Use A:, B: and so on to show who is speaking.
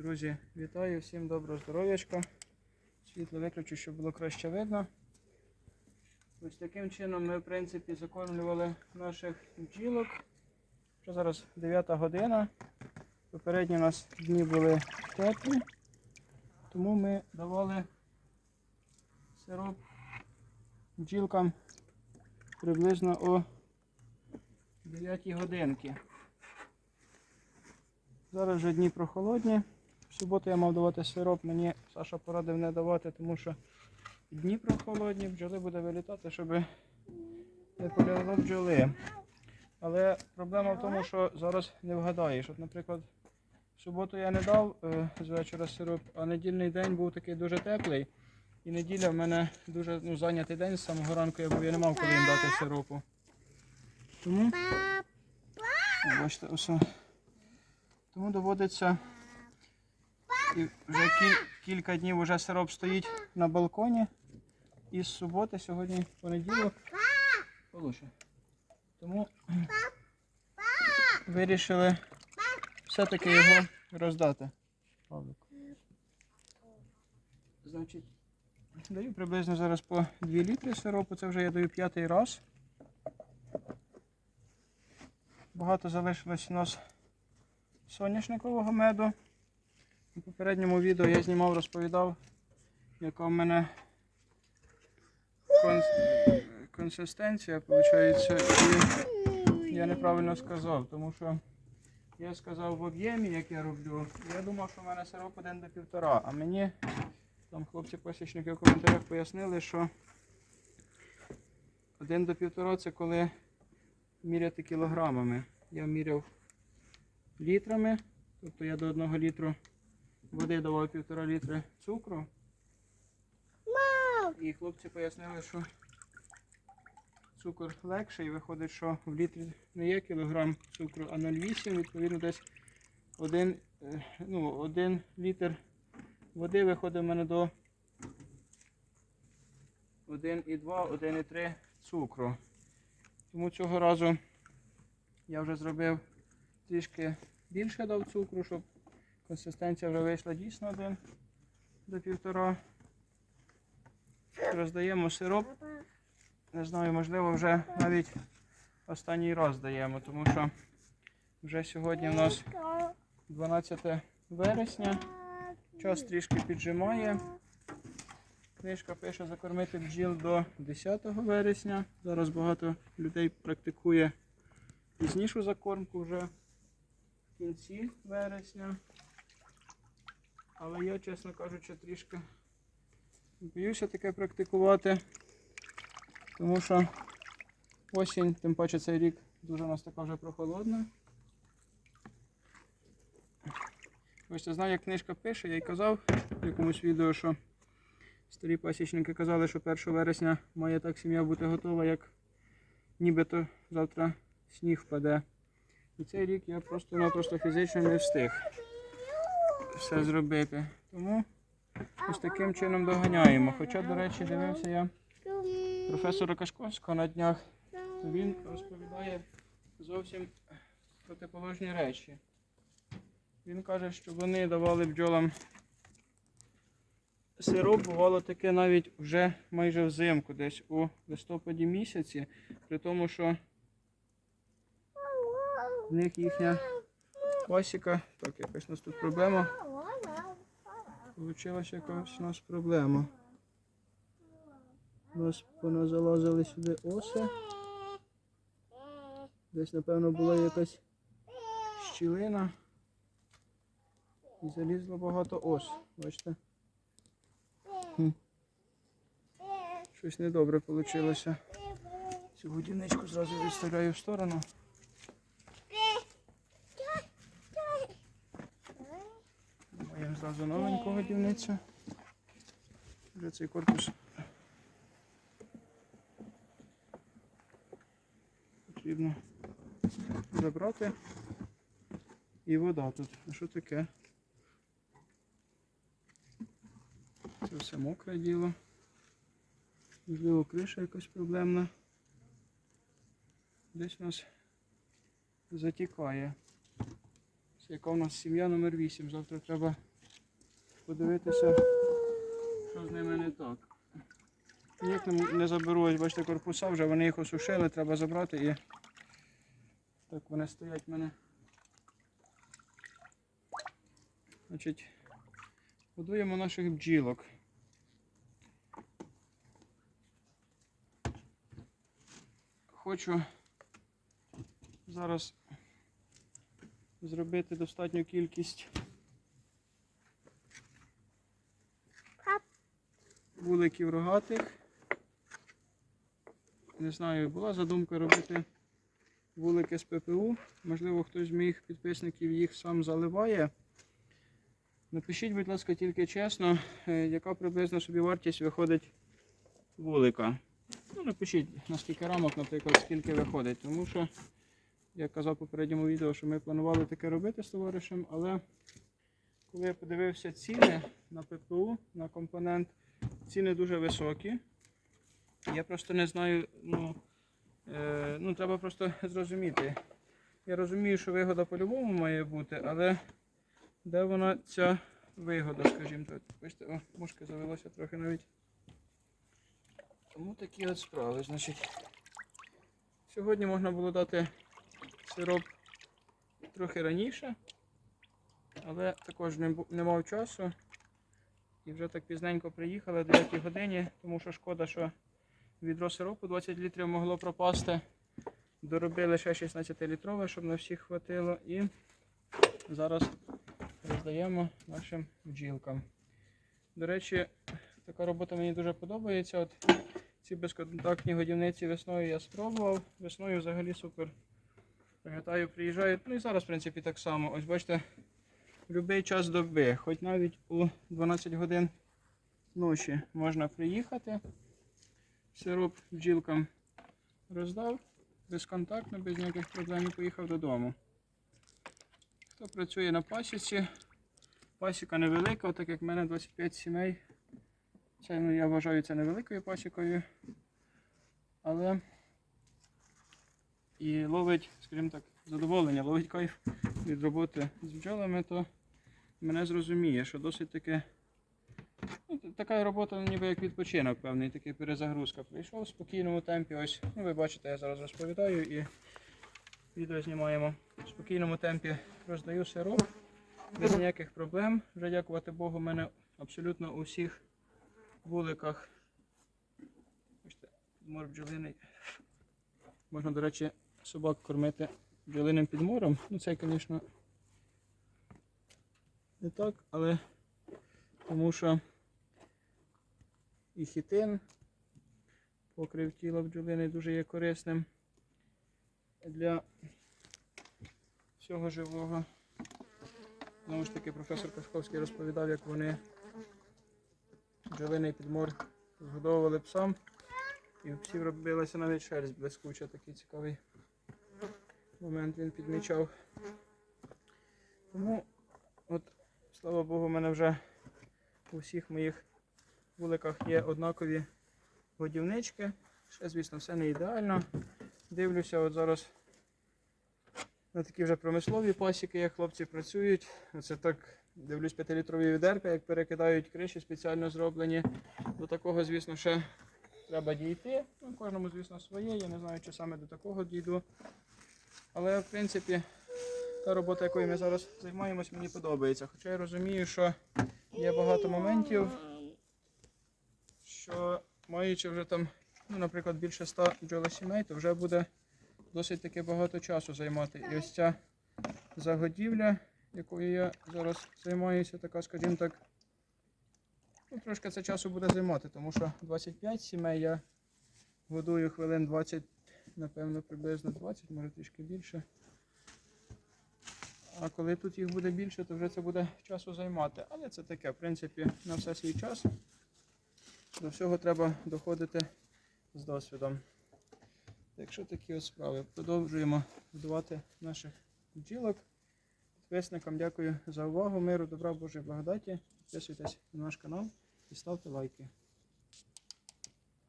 A: Друзі, вітаю, всім доброго здоров'ячка. Світло виключу, щоб було краще видно. Ось таким чином ми, в принципі, закормлювали наших бджілок. Що зараз 9 година. Попередні у нас дні були теплі, тому ми давали сироп бджілкам приблизно о 9 годинки. Зараз вже дні прохолодні. В суботу я мав давати сироп, мені Саша порадив не давати, тому що дні прохолодні, бджоли буде вилітати, щоб не поляло бджоли. Але проблема в тому, що зараз не вгадаєш. От, наприклад, в суботу я не дав е, з вечора сироп, а недільний день був такий дуже теплий. І неділя в мене дуже ну, зайнятий день з самого ранку, я був, я не мав коли їм дати сиропу. Тому, бачите, ось. Тому доводиться і вже кіль- кілька днів вже сироп стоїть на балконі. І з суботи, сьогодні понеділок. Полуше. Тому вирішили все-таки його роздати. Павлик. Значить, даю приблизно зараз по 2 літри сиропу. Це вже я даю п'ятий раз. Багато залишилось у нас соняшникового меду. У попередньому відео я знімав, розповідав, яка в мене кон- консистенція, виходить, і я неправильно сказав, тому що я сказав в об'ємі, як я роблю. Я думав, що в мене сироп 1 до півтора, а мені там хлопці-пасічники в коментарях пояснили, що 1 до півтора це коли міряти кілограмами. Я міряв літрами, тобто я до 1 літру води давав півтора літри цукру. І хлопці пояснили, що цукор легший, і виходить, що в літрі не є кілограм цукру, а 0,8, відповідно десь 1, ну, 1 літр води виходить в мене до 1,2, 1,3 цукру. Тому цього разу я вже зробив трішки більше дав цукру, щоб консистенція вже вийшла дійсно один до півтора. Роздаємо сироп. Не знаю, можливо, вже навіть останній раз даємо, тому що вже сьогодні у нас 12 вересня. Час трішки піджимає. Книжка пише закормити бджіл до 10 вересня. Зараз багато людей практикує пізнішу закормку вже в кінці вересня. Але я, чесно кажучи, трішки боюся таке практикувати, тому що осінь, тим паче цей рік дуже у нас така вже прохолодна. Ось я знаю, як книжка пише, я й казав в якомусь відео, що старі пасічники казали, що 1 вересня має так сім'я бути готова, як нібито завтра сніг впаде. І цей рік я просто-напросто фізично не встиг все зробити. Тому ось таким чином доганяємо. Хоча, до речі, дивився я професора Кашковського на днях, то він розповідає зовсім протиположні речі. Він каже, що вони давали бджолам сироп, бувало таке навіть вже майже взимку, десь у листопаді місяці, при тому, що в них їхня пасіка. Так, якась у нас тут проблема. Получилася якась у нас проблема. У нас поназалазили сюди оси. Десь, напевно, була якась щілина. І залізло багато ос. Бачите? Хм. Щось недобре вийшло. Цю годівничку зразу відставляю в сторону. Зразу новеньку годівницю. Вже цей корпус потрібно забрати. І вода тут. А що таке? Це все мокре діло. Можливо, криша якась проблемна. Десь у нас затікає. Це яка у нас сім'я номер 8. Завтра треба подивитися, що з ними не так. Ніяк не, не заберу, ось бачите, корпуса вже вони їх осушили, треба забрати і так вони стоять в мене. Значить, годуємо наших бджілок. Хочу зараз зробити достатню кількість вуликів рогатих. Не знаю, була задумка робити вулики з ППУ. Можливо, хтось з моїх підписників їх сам заливає. Напишіть, будь ласка, тільки чесно, е, яка приблизно собі вартість виходить вулика. Ну, напишіть, наскільки рамок, наприклад, скільки виходить. Тому що я казав в попередньому відео, що ми планували таке робити з товаришем, але коли я подивився ціни на ППУ, на компонент, ціни дуже високі. Я просто не знаю, ну, е, ну треба просто зрозуміти. Я розумію, що вигода по-любому має бути, але де вона ця вигода, скажімо так. Бачите, о, мушка завелася трохи навіть. Тому такі от справи. Значить, сьогодні можна було дати сироп трохи раніше, але також не, не мав часу. І вже так пізненько приїхали о 9 годині, тому що шкода, що відро сиропу 20 літрів могло пропасти. Доробили ще 16 літрове, щоб на всіх хватило. І зараз роздаємо нашим бджілкам. До речі, така робота мені дуже подобається. От ці безконтактні годівниці весною я спробував. Весною взагалі супер. Пам'ятаю, приїжджають. Ну і зараз, в принципі, так само. Ось бачите, будь-який час доби, хоч навіть у 12 годин ночі можна приїхати. Сироп бджілкам роздав, безконтактно, без ніяких проблем і поїхав додому. Хто працює на пасіці, пасіка невелика, так як в мене 25 сімей. Це, ну, я вважаю це невеликою пасікою. Але і ловить, скажімо так, задоволення, ловить кайф від роботи з бджолами, то мене зрозуміє, що досить таки ну, така робота ніби як відпочинок певний, такий перезагрузка. Прийшов в спокійному темпі. Ось, ну ви бачите, я зараз розповідаю і відео знімаємо. В спокійному темпі роздаю сироп, без ніяких проблем. Вже дякувати Богу, в мене абсолютно у всіх вуликах. Бачите, підмор бджолиний. Можна, до речі, собак кормити бджолиним підмором. Ну це, звісно, не так, але тому що і хітин, покрив тіла бджолини дуже є корисним для всього живого. Знову ж таки, професор Кашковський розповідав, як вони бджолиний підмор згодовували псам. І псів робилася навіть шерсть блискуча, такий цікавий момент він підмічав. Тому, слава Богу, в мене вже у всіх моїх вуликах є однакові годівнички. Ще, звісно, все не ідеально. Дивлюся, от зараз на такі вже промислові пасіки, як хлопці працюють. Оце так дивлюсь 5-літрові відерка, як перекидають криші спеціально зроблені. До такого, звісно, ще треба дійти. Ну, кожному, звісно, своє. Я не знаю, чи саме до такого дійду. Але, в принципі, та робота, якою ми зараз займаємось, мені подобається. Хоча я розумію, що є багато моментів, що маючи вже там, ну, наприклад, більше 100 бджолосімей, то вже буде досить таки багато часу займати. І ось ця загодівля, якою я зараз займаюся, така, скажімо так, ну, трошки це часу буде займати, тому що 25 сімей я годую хвилин 20, напевно, приблизно 20, може трішки більше. А коли тут їх буде більше, то вже це буде часу займати. Але це таке, в принципі, на все свій час. До всього треба доходити з досвідом. Так що такі ось справи. Продовжуємо будувати наших бджілок. Підписникам дякую за увагу, миру, добра, Божої благодаті. Підписуйтесь на наш канал і ставте лайки.